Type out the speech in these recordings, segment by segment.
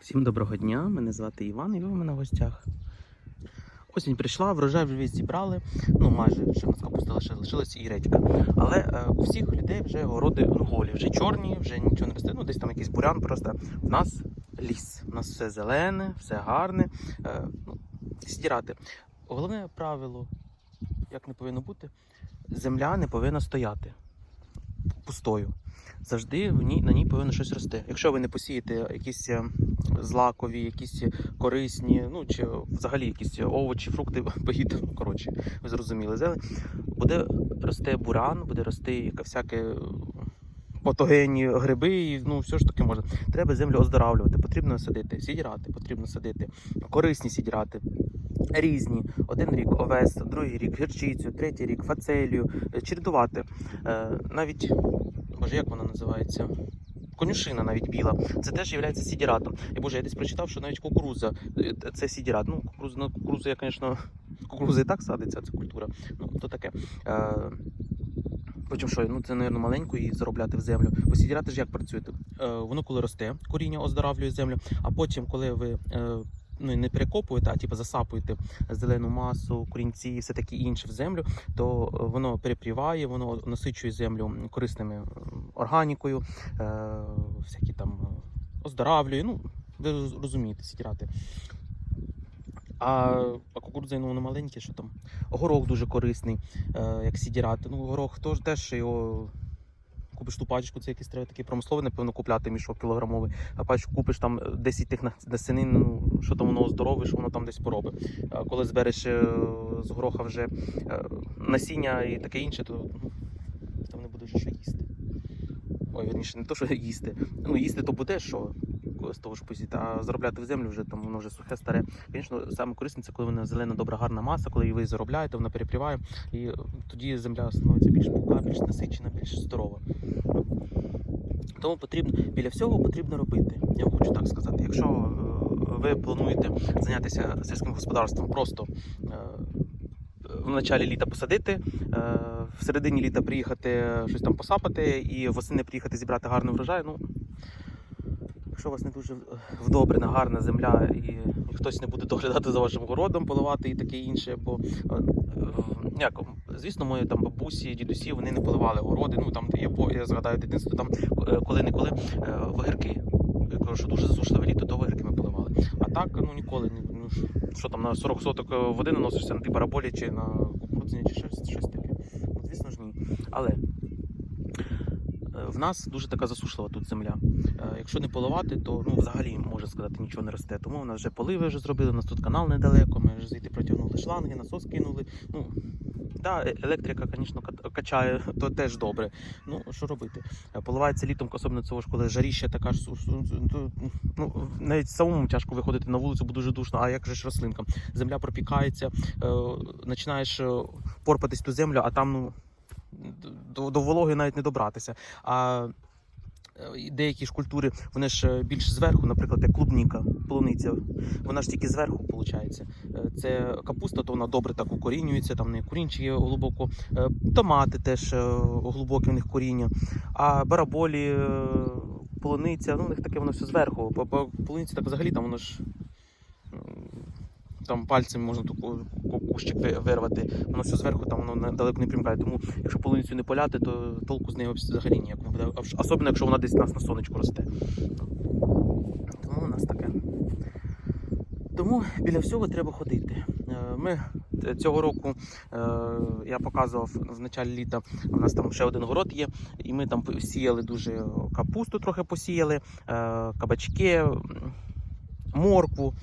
Всім доброго дня, мене звати Іван і ви у мене в гостях. Осінь прийшла, врожай вже весь зібрали. Ну, майже ще в нас лишилася і редька. Але е, у всіх людей вже городи ну, голі, вже чорні, вже нічого не росте. Ну, десь там якийсь бурян просто. У нас ліс. У нас все зелене, все гарне. Е, ну, сідірати. Головне правило, як не повинно бути, земля не повинна стояти пустою. Завжди в ній, на ній повинно щось рости. Якщо ви не посієте якісь е, злакові, якісь корисні, ну чи взагалі якісь овочі, фрукти, поїдете, ну коротше, ви зрозуміли, буде рости буран, буде рости яке всяке патогенні гриби, і ну все ж таки можна. Треба землю оздоравлювати, потрібно садити, сідірати, потрібно садити, корисні сідірати. Різні, один рік овес, другий рік гірчицю, третій рік фацелію, е, чередувати. Е, навіть, боже, як вона називається? Конюшина навіть біла. Це теж є сідіратом. І боже, я десь прочитав, що навіть кукуруза е, це сідірат. Ну, кукуруза, ну, кукуруза, я, звісно, кукуруза і так садиться, це культура. Ну, то таке. Е, Потім що, ну це, мабуть, маленько і заробляти в землю. Бо сідірати ж як працює? Е, воно коли росте, коріння оздоравлює землю, а потім, коли ви е, ну, не перекопуєте, а типу засапуєте зелену масу, корінці і все таке інше в землю, то е, воно перепріває, воно насичує землю корисними органікою, е, всякі там е, оздоравлює. Ну, ви розумієте, сідірати. А, а кукурудза, ну, воно маленьке, що там. Горох дуже корисний, е, як сідірати. Ну, горох теж, теж його. Купиш ту пачку, це якийсь треба такий промисловий, напевно, купляти мішок кілограмовий. А пачку купиш там 10 тих на- сини, ну, що там воно здорове, що воно там десь поробить. А коли збереш е, з гороха вже е, насіння і таке інше, то ну, там не будеш що їсти. Ой, верніше, не то, що їсти. Ну, їсти то буде, що з того ж посіти, а заробляти в землю вже там воно вже сухе, старе. Звісно, саме корисне це коли вона зелена, добра, гарна маса, коли її ви заробляєте, вона перепріває, і тоді земля становиться більш пухка, більш насичена, більш здорова. Тому потрібно біля всього потрібно робити. Я хочу так сказати. Якщо е, ви плануєте зайнятися сільським господарством, просто е, в началі літа посадити, е, в середині літа приїхати щось там посапати і восени приїхати зібрати гарний врожай. Ну, якщо у вас не дуже вдобрена, гарна земля, і, хтось не буде доглядати за вашим городом, поливати і таке інше. Бо е, е, як, звісно, мої там бабусі, дідусі, вони не поливали городи. Ну там, де по- я згадаю дитинство, там е, коли-неколи е, вогірки. Я кажу, що дуже засушливе літо, то вогірки ми поливали. А так, ну ніколи ну, що там на 40 соток е, води наносишся на ті параболі чи на кукурудзяні, чи щось, щось таке. Ну, звісно ж ні. Але е, в нас дуже така засушлива тут земля. Е, Якщо не поливати, то ну взагалі можна сказати нічого не росте. Тому у нас вже поливи вже зробили. У нас тут канал недалеко. Ми вже звідти протягнули шланги, насос кинули. Ну да, е- електрика, звісно, качає, то теж добре. Ну що робити? Е, Поливається літом, особливо цього ж, коли жаріща така ж ну навіть самому тяжко виходити на вулицю, бо дуже душно. А як же ж рослинкам? Земля пропікається, починаєш порпатись ту землю, а там ну. До, до вологи навіть не добратися. А е, деякі ж культури, вони ж е, більш зверху, наприклад, як клубніка, полуниця, вона ж тільки зверху виходить. Це капуста, то вона добре так укорінюється, там не корінчі є глибоко. Е, Томати теж е, глибоке в них коріння. А бараболі, е, полуниця, ну у них таке воно все зверху. По, по так взагалі там воно ж. Там пальцем можна ту ку- ку- кущик вирвати, воно все зверху, там воно далеко не примкає. Тому якщо полуницю не поляти, то толку з нею взагалі ніякого буде. Особливо, якщо вона десь у нас на сонечку росте. Тому у нас таке. Тому біля всього треба ходити. Е, Ми е, цього року е, я показував в началі літа. У нас там ще один город є, і ми там сіяли дуже капусту, трохи посіяли, кабачки, моркву.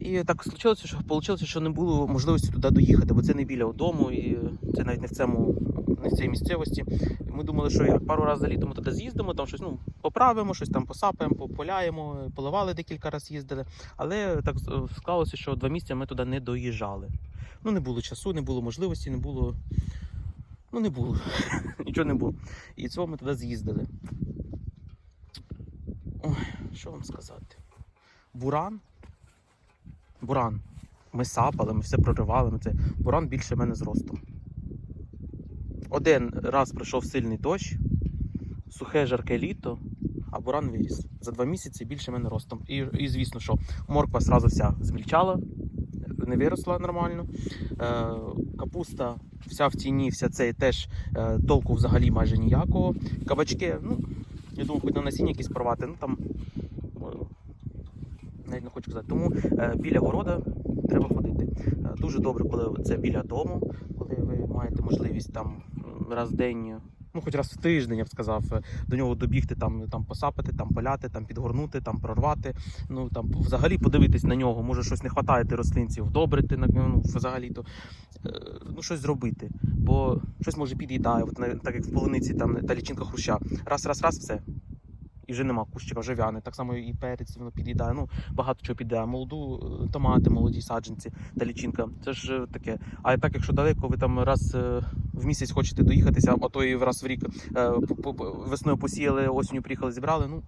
І так случилося, що вийшло, що не було можливості туди доїхати, бо це не біля дому, і це навіть не в цьому, не в цій місцевості. Ми думали, що пару разів за літо ми туди з'їздимо, там щось ну, поправимо, щось там посапаємо, пополяємо, поливали декілька разів їздили. Але так склалося, що два місяці ми туди не доїжджали. Ну, не було часу, не було можливості, не було. Ну, не було. Нічого не було. І цього ми туди з'їздили. Ой, що вам сказати? Буран. Буран. Ми сапали, ми все проривали. Ми це. Буран більше мене зростом. Один раз прийшов сильний дощ, сухе жарке літо, а буран виріс. За два місяці більше мене ростом. І, і звісно, що морква сразу вся змільчала, не виросла нормально. Е, капуста вся в тіні, вся це теж е, толку взагалі майже ніякого. Кабачки, ну, я думаю, хоч на насіння якісь порвати, ну там. Навіть не хочу казати. Тому е, біля города треба ходити. Е, дуже добре, коли це біля дому, коли ви маєте можливість там раз в день, ну хоч раз в тиждень, я б сказав, е, до нього добігти, там, там посапати, там поляти, там підгорнути, там прорвати. Ну там взагалі подивитись на нього. Може щось не вистачає рослинців, вдобрити ну, взагалі то ну, щось зробити. Бо щось може під'їдає, от, так як в полуниці там та лічинка хруща. Раз, раз, раз, все. І вже нема кущика, вже вяне. Так само і перець воно під'їдає. Ну, багато чого піде. Молоду е, томати, молоді саджанці та лічинка. Це ж е, таке. А так, якщо далеко, ви там раз е, в місяць хочете доїхатися, а то і раз в рік весною посіяли, осінню приїхали, зібрали. Ну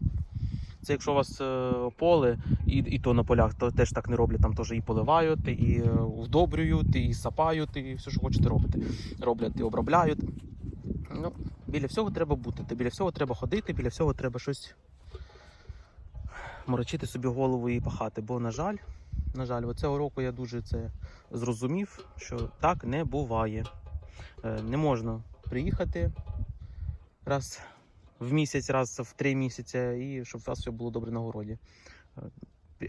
це якщо у вас поле, і, і то на полях, то теж так не роблять. Там теж і поливають, і вдобрюють, і сапають, і все, що хочете робити. Роблять і обробляють. Ну, біля всього треба бути. Та біля всього треба ходити, біля всього треба щось морочити собі голову і пахати. Бо, на жаль, на жаль, оцього року я дуже це зрозумів, що так не буває. Е, Не можна приїхати раз в місяць, раз в три місяці, і щоб у вас все було добре на городі. Е,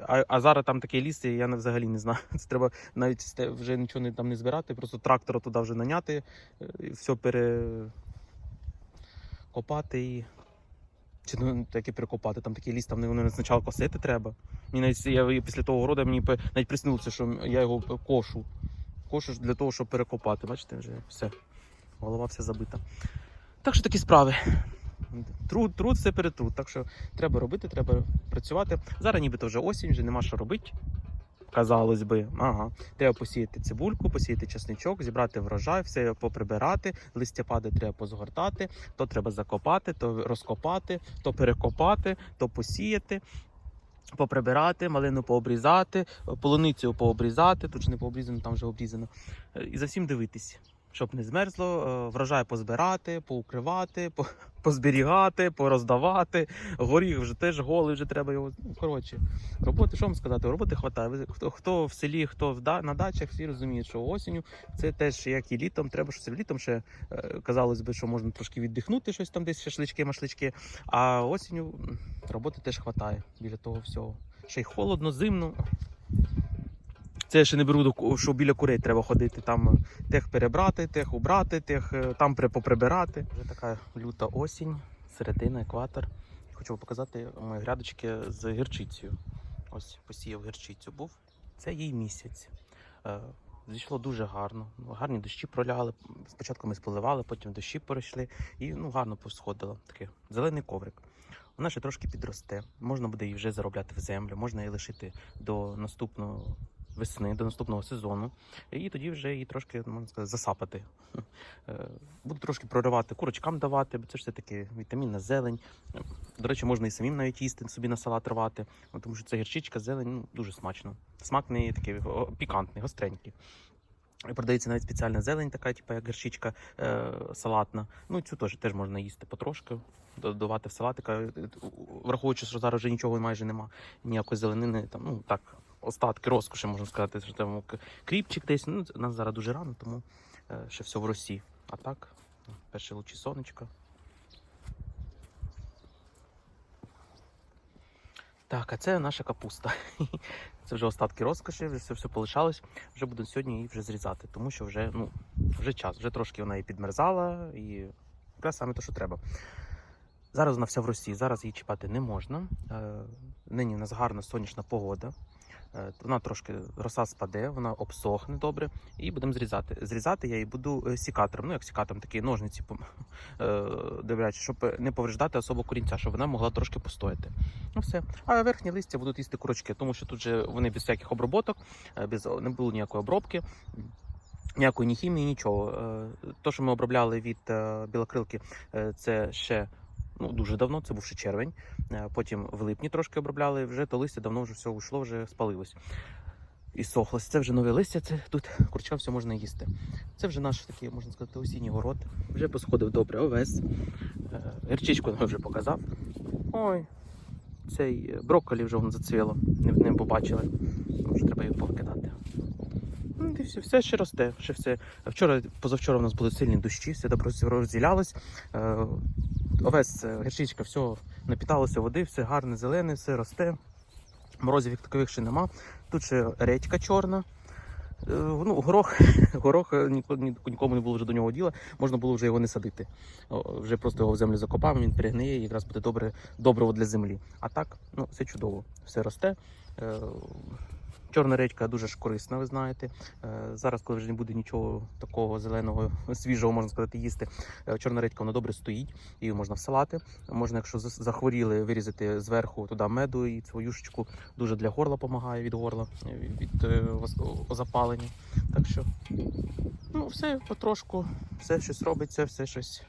А, а зараз там таке ліс, я взагалі не знаю. Це треба навіть вже нічого не, там не збирати, просто трактора туди вже наняти, е, і перекопати і. Чи ну, таке перекопати, там такий ліс, там вони спочатку косити треба. Мені навіть я після того городу мені навіть приснилося, що я його кошу. Кошу для того, щоб перекопати. Бачите, вже все. Голова вся забита. Так що такі справи. Труд, труд, все перетруд. Так що треба робити, треба працювати. Зараз нібито вже осінь, вже нема що робити. Казалось би, ага. Треба посіяти цибульку, посіяти чесничок, зібрати врожай, все поприбирати, листя падає, треба позгортати, то треба закопати, то розкопати, то перекопати, то посіяти. Поприбирати, малину пообрізати, полуницю пообрізати, тут ж не пообрізано, там вже обрізано. Е, І за всім дивитись, щоб не змерзло, е, врожай позбирати, поукривати, по- позберігати, пороздавати. Горіх вже теж голий, вже треба його. Ну, коротше, роботи, що вам сказати, роботи хватає. Ви- Хто, хто в селі, хто в да, на дачах, всі розуміють, що осінню це теж як і літом, треба щось літом ще е, казалось би, що можна трошки віддихнути, щось там десь шашлички, машлички. А осінню роботи теж хватає біля того всього. Ще й холодно, зимно. Це я ще не беру що біля курей треба ходити. Там е, тех перебрати, тех убрати, тех е, там поприбирати. Вже така люта осінь, середина, екватор. Хочу показати мої грядочки з гірчицею. Ось посіяв гірчицю був. Це їй місяць. Е, Зійшло дуже гарно. Ну, Гарні дощі проляли. Спочатку ми споливали, потім дощі перейшли і ну, гарно посходило. Такий зелений коврик. Вона ще трошки підросте. Можна буде її вже заробляти в землю, можна її лишити до наступного весни, до наступного сезону. І тоді вже її трошки, можна сказати, засапати. Е, Буду трошки проривати, курочкам давати, бо це ж все таки вітамінна зелень. До речі, можна і самим навіть їсти, собі на салат рвати, ну, тому що це гірчичка, зелень, ну, дуже смачно. Смак в неї такий пікантний, гостренький. Продається навіть спеціальна зелень, така, типу, як гірчичка е, салатна. Ну, цю теж, теж можна їсти потрошки, додавати в салатика. Е, Враховуючи, що зараз вже нічого майже нема, ніякої зеленини, там, ну так, остатки розкоші, можна сказати, що там кріпчик десь. Ну, у нас зараз дуже рано, тому е, ще все в росі. А так, перші лучі сонечка. Так, а це наша капуста. Це вже остатки розкоші, все, все полишалось. Вже буду сьогодні її вже зрізати, тому що вже, ну, вже час, вже трошки вона і підмерзала, і якраз саме те, що треба. Зараз вона вся в росі, зараз її чіпати не можна. Е, нині у нас гарна сонячна погода. Е, вона трошки роса спаде, вона обсохне добре, і будемо зрізати. Зрізати я її буду е, сікатором. Ну, як сікатором, такі ножниці е, дивлячись, щоб не повреждати особо корінця, щоб вона могла трошки постояти. Ну все. А верхні листя будуть їсти курочки, тому що тут же вони без всяких оброботок, без не було ніякої обробки. Ніякої ні хімії, нічого. То, що ми обробляли від білокрилки, це ще ну, дуже давно, це був ще червень. Е, Потім в липні трошки обробляли, вже то листя давно вже все уйшло, вже спалилось. і сохлося. Це вже нове листя, це тут курча все можна їсти. Це вже наш такий, можна сказати, осінній город. Вже посходив добре овес. Е, Гірчичку я вже показав. Ой, цей е, брокколі вже воно зацвіло, не, не побачили. Вже треба його покидати. Ну, і все, все ще росте. Ще все. Вчора, позавчора у нас були сильні дощі, все добре розділялось. Е, овес, е, гірчичка, все напіталося води, все гарне, зелене, все росте. Морозів такових ще нема. Тут ще редька чорна. Е, Ну, горох, горох е, ніко- ні- нікому не було вже до нього діла, можна було вже його не садити. Вже просто його в землю закопав, він перегниє і якраз буде добре, добриво для землі. А так, ну, все чудово, все росте. Чорна редька дуже ж корисна, ви знаєте. Е, Зараз, коли вже не буде нічого такого зеленого, свіжого, можна сказати, їсти, е, чорна редька вона добре стоїть, її можна в. Можна, якщо захворіли, вирізати зверху туди меду і цю юшечку. Дуже для горла допомагає від горла, е, від запалення. Так що, ну, все потрошку, все щось робиться, все щось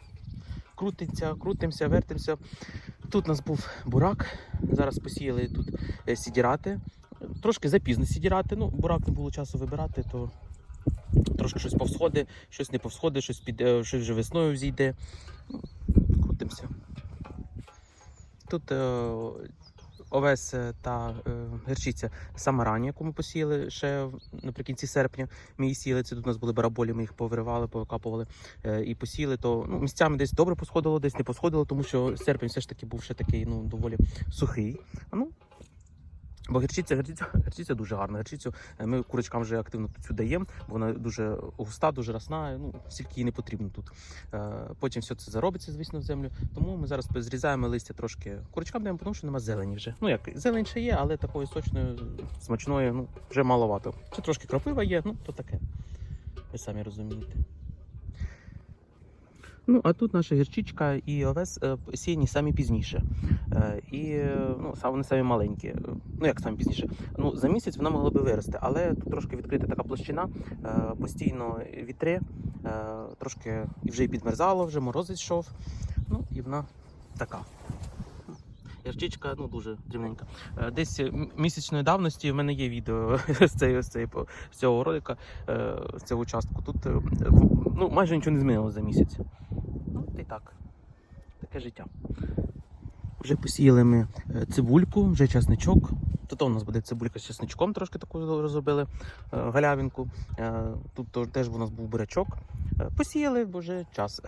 крутиться, крутимося, вертимося. Тут у нас був бурак. Зараз посіяли тут сідірати. Трошки запізно сідірати. Ну, бурак не було часу вибирати, то трошки щось повсходить, щось не повсходить, щось піде, щось вже весною взійде. Ну, Крутимося. Тут е, овес е, та е, гірчиця саме ранні, яку ми посіяли ще наприкінці серпня. Ми її сіяли. Це тут у нас були бараболі, ми їх повиривали, повикапували е, і посіяли. То ну, місцями десь добре посходило, десь не посходило, тому що серпень все ж таки був ще такий ну, доволі сухий. А, Ну, Бо гірчиця, гірчиця, гірчиця дуже гарна. Гірчицю е, ми курочкам вже активно цю даємо, бо вона дуже густа, дуже росна. Ну, стільки їй не потрібно тут. Е, Потім все це заробиться, звісно, в землю. Тому ми зараз зрізаємо листя трошки курочкам даємо, тому що нема зелені вже. Ну як зелень ще є, але такої сочної, смачної, ну вже маловато. Ще трошки кропива є, ну то таке. Ви самі розумієте. Ну, а тут наша гірчичка і овес е, сіяні самі пізніше. Е, і ну, вони самі маленькі. Ну, як самі пізніше. Ну, за місяць вона могла би вирости, але тут трошки відкрита така площина, е, постійно вітри, трошки і вже і підмерзало, вже мороз йшов. Ну, і вона така. Гірчичка ну, дуже дрібненька. Десь місячної давності в мене є відео з, цієї, з, цієї, з цього ролика, з цього участку. Тут ну, майже нічого не змінилося за місяць. Й так. Таке життя. Вже посіяли ми е, цибульку, вже часничок. Тут у нас буде цибулька з часничком, трошки таку розробили е, галявинку. Е, Тут теж у нас був бурячок. Посіяли, бо вже час.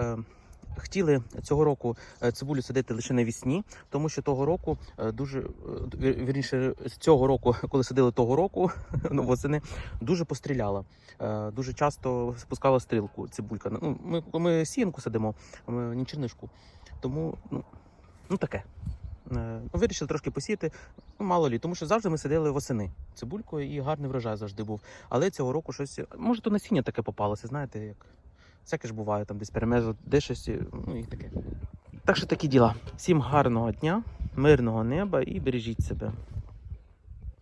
Хотіли цього року е, цибулю садити лише навісні, тому що того року е, дуже е, вірніше з цього року, коли садили того року, ну, восени, дуже постріляла. Дуже часто спускала стрілку цибулька. Ну, ми, ми сіянку садимо, ми не чернишку. Тому ну, ну таке. Ну, вирішили трошки посіяти, ну мало лі, тому що завжди ми сиділи восени цибулькою і гарний врожай завжди був. Але цього року щось, може, то насіння таке попалося, знаєте, як всяке ж буває, там десь перемезло, де щось, ну і таке. Так що такі діла. Всім гарного дня, мирного неба і бережіть себе.